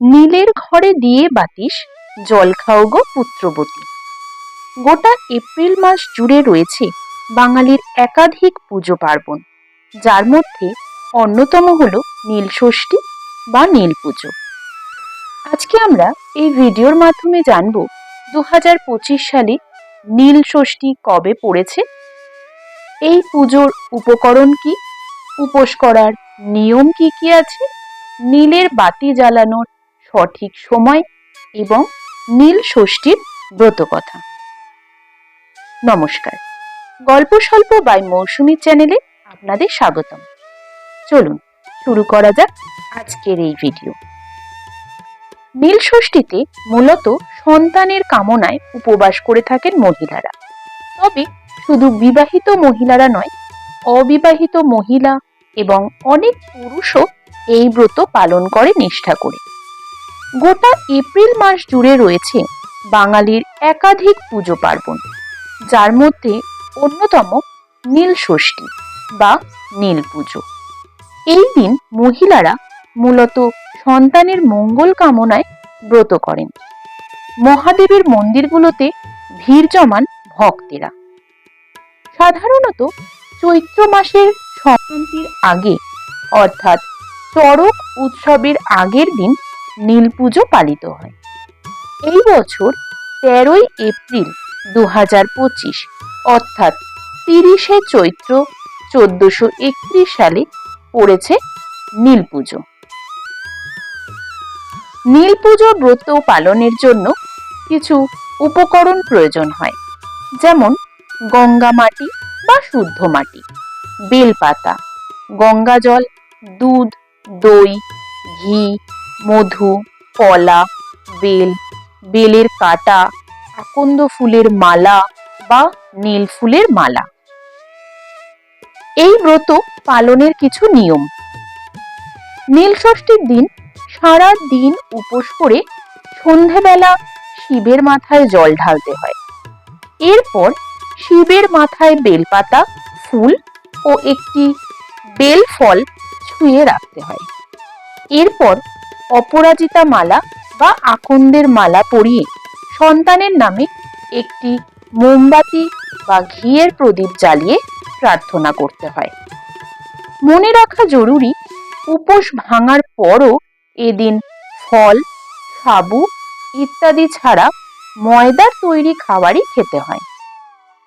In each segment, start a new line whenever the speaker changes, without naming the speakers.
নীলের ঘরে দিয়ে বাতিস, জল খাও গো পুত্রবতী। গোটা এপ্রিল মাস জুড়ে রয়েছে বাঙালির একাধিক পুজো পার্বণ, যার মধ্যে অন্যতম হল নীল ষষ্ঠী বা নীল পুজো। আজকে আমরা এই ভিডিওর মাধ্যমে জানব দু হাজার পঁচিশ সালে নীল ষষ্ঠী কবে পড়েছে, এই পুজোর উপকরণ কি, উপোস করার নিয়ম কি কি আছে, নীলের বাতি জ্বালানোর সঠিক সময় এবং নীল ষষ্ঠীর ব্রতকথা। নমস্কার। গল্প স্বল্প বাই মৌসুমী চ্যানেলে আপনাদের স্বাগতম। চলুন, শুরু করা যাক আজকের এই ভিডিও নীল ষষ্ঠীতে মূলত সন্তানের কামনায় উপবাস করে থাকেন মহিলারা। তবে শুধু বিবাহিত মহিলারা নয়, অবিবাহিত মহিলা এবং অনেক পুরুষও এই ব্রত পালন করে নিষ্ঠা করে। গোটা এপ্রিল মাস জুড়ে রয়েছে বাঙালির একাধিক পুজো পার্বণ, যার মধ্যে অন্যতম নীল ষষ্ঠী বা নীল পুজো। এই দিন মহিলারা মূলত সন্তানের মঙ্গল কামনায় ব্রত করেন। মহাদেবের মন্দিরগুলোতে ভিড় জমান ভক্তেরা। সাধারণত চৈত্র মাসের সংক্রান্তির আগে অর্থাৎ চড়ক উৎসবের আগের দিন নীল পুজো পালিত হয়। এই বছর তেরোই এপ্রিল দু হাজার পঁচিশ, অর্থাৎ তিরিশে চৈত্র চোদ্দশো একত্রিশ সালে পড়েছে নীল পুজো। নীল পুজো ব্রত পালনের জন্য কিছু উপকরণ প্রয়োজন হয়, যেমন গঙ্গা মাটি বা শুদ্ধ মাটি, বেলপাতা গঙ্গা জল দুধ, দই, ঘি মধু, কলা, বেল, বেলের কাটা, আকন্দ ফুলের মালা বা নীল ফুলের মালা। এই ব্রত পালনের কিছু নিয়ম। নীল ষষ্ঠীর দিন সারা দিন উপোস করে সন্ধেবেলা শিবের মাথায় জল ঢালতে হয়। এরপর শিবের মাথায় বেলপাতা, ফুল ও একটি বেল ফল ছুঁয়ে রাখতে হয়। এরপর অপরাজিতা মালা বা আকন্দের মালা পরিয়ে সন্তানের নামে একটি মোমবাতি বা ঘিয়ের প্রদীপ জ্বালিয়ে প্রার্থনা করতে হয়। মনে রাখা জরুরি, উপোস ভাঙার পরও এদিন ফল, সাবু ইত্যাদি ছাড়া ময়দার তৈরি খাবারই খেতে হয়।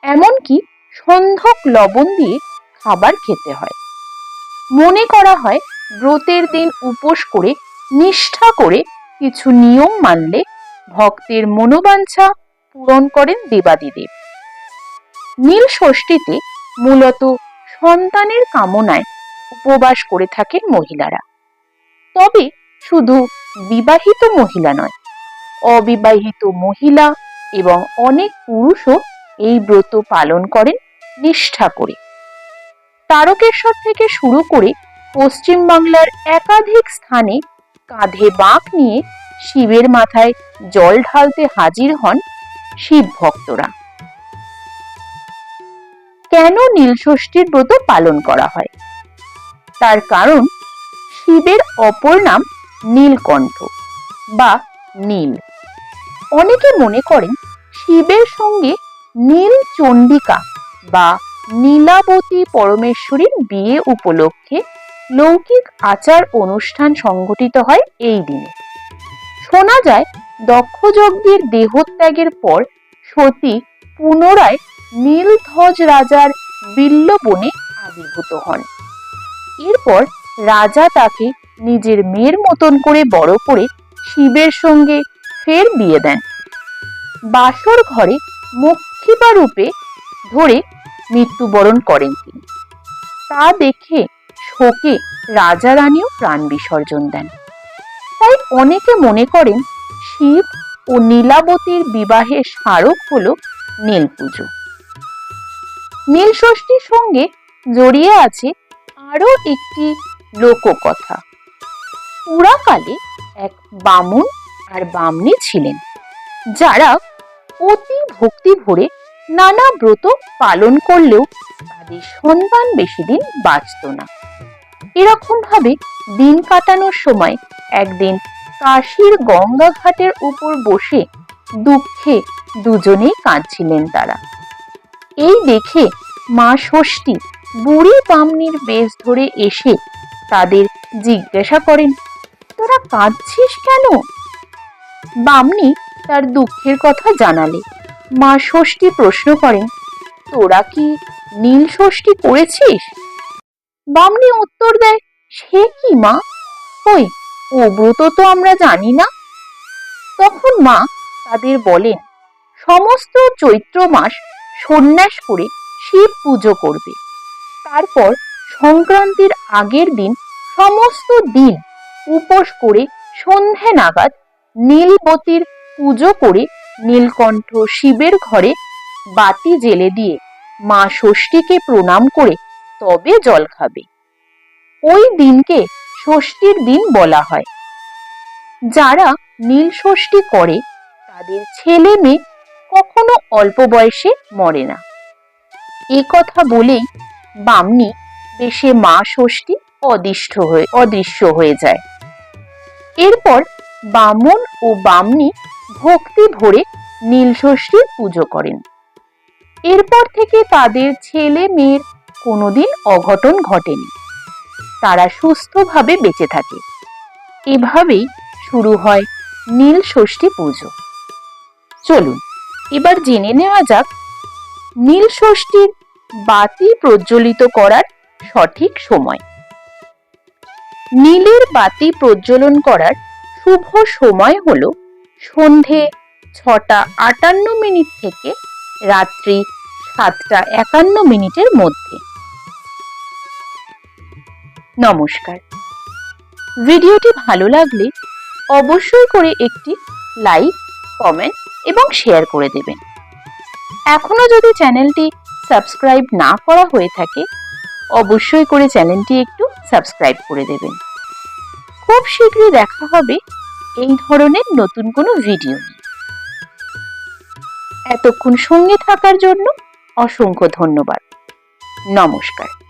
এমনকি সন্ধক লবণ দিয়ে খাবার খেতে হয়। মনে করা হয়, ব্রতের দিন উপোস করে নিষ্ঠা করে কিছু নিয়ম মানলে ভক্তের মনোবাঞ্ছা পূরণ করেন দেবাদিদেব। নীল ষষ্ঠীতে মূলত সন্তানের কামনায় উপবাস করে থাকেন মহিলারা। তবে শুধু বিবাহিত মহিলা নয়, অবিবাহিত মহিলা এবং অনেক পুরুষও এই ব্রত পালন করেন নিষ্ঠা করে। তারকেশ্বর থেকে শুরু করে পশ্চিমবাংলার একাধিক স্থানে কাঁধে বাঁক নিয়ে শিবের মাথায় জল ঢালতে হাজির হন শিব ভক্তরা। কেন নীলষষ্ঠীর ব্রত পালন করা হয়? তার কারণ শিবের অপর নাম নীলকণ্ঠ বা নীল। অনেকে মনে করেন শিবের সঙ্গে নীল চণ্ডিকা বা নীলাবতী পরমেশ্বরীর বিয়ে উপলক্ষে লৌকিক আচার অনুষ্ঠান সংঘটিত হয় এই দিনে। শোনা যায় দক্ষযজ্ঞের দেহত্যাগের পর সতী পুনরায় নীলধ্বজ রাজার বিল্ল বনে আবির্ভূত হন। এরপর রাজা তাকে নিজের মেয়ের মতন করে বড় করে শিবের সঙ্গে ফের বিয়ে দেন। বাসর ঘরে মক্ষিপা রূপে ধরে মৃত্যুবরণ করেন তিনি। তা দেখে শোকে রাজা রানীও প্রাণ বিসর্জন দেন। তাই অনেকে মনে করেন শিব ও নীলাবতীর বিবাহের স্মারক হল নীল পুজো। নীল ষষ্ঠীর সঙ্গে জড়িয়ে আছে আরও একটি লোককথা। পুরাকালে এক বামুন আর বামনি ছিলেন, যারা অতি ভক্তি ভরে নানা ব্রত পালন করলেও তাদের সন্তান বেশি দিন বাঁচত না। এরকম ভাবে দিন কাটানোর সময় একদিন কাশীর গঙ্গা ঘাটের উপর বসে দুঃখে দুজনেই কাঁদছিলেন তারা। এই দেখে মা ষষ্ঠী বুড়ি বামনির বেশ ধরে এসে তাদের জিজ্ঞাসা করেন, তোরা কাঁদছিস কেন? বামনি তার দুঃখের কথা জানালে। মা ষষ্ঠী প্রশ্ন করেন, তোরা কি নীল ষষ্ঠী করেছিস বামনি উত্তর দেয়, সে কি মা? ওই ও ব্রত তো আমরা জানি না? তখন মা তাদের বলেন, সমস্ত চৈত্র মাস সন্ন্যাস করে শিব পুজো করবে। তারপর সংক্রান্তির আগের দিন সমস্ত দিন উপোস করে সন্ধে নাগাদ নীলবতীর পুজো করে নীলকণ্ঠ শিবের ঘরে বাতি জেলে দিয়ে মা ষষ্ঠীকে প্রণাম করে তবে জল খাবে। ওই দিনকে ষষ্ঠীর দিন বলা হয়। যারা নীল ষষ্ঠী করে, তাদের ছেলে মেয়ে কখনো অল্প বয়সে মরে না। এ কথা বলেই বামনি দেশে মা ষষ্ঠী অদৃষ্ট হয়ে, অদৃশ্য হয়ে যায়। এরপর বামন ও বামনি ভক্তি ভরে নীল ষষ্ঠীর পুজো করেন। এরপর থেকে তাদের ছেলে মেয়ের কোনোদিন অঘটন ঘটেনি। তারা সুস্থভাবে বেঁচে থাকে। এভাবেই শুরু হয় নীল ষষ্ঠী পুজো। চলুন, এবার জেনে নেওয়া যাক নীল ষষ্ঠীর বাতি প্রজ্বলিত করার সঠিক সময়। নীলের বাতি প্রজ্বলন করার শুভ সময় হল সন্ধে ছটা আটান্ন মিনিট থেকে রাত্রি সাতটা একান্ন মিনিটের মধ্যে। নমস্কার। ভিডিওটি ভালো লাগলে অবশ্যই করে একটি লাইক, কমেন্ট এবং শেয়ার করে দেবেন। এখনও যদি চ্যানেলটি সাবস্ক্রাইব না করা হয়ে থাকে, অবশ্যই করে চ্যানেলটি একটু সাবস্ক্রাইব করে দেবেন। খুব শীঘ্রই দেখা হবে এই ধরনের নতুন কোনো ভিডিও এতক্ষণ সঙ্গে থাকার জন্য অসংখ্য ধন্যবাদ। নমস্কার।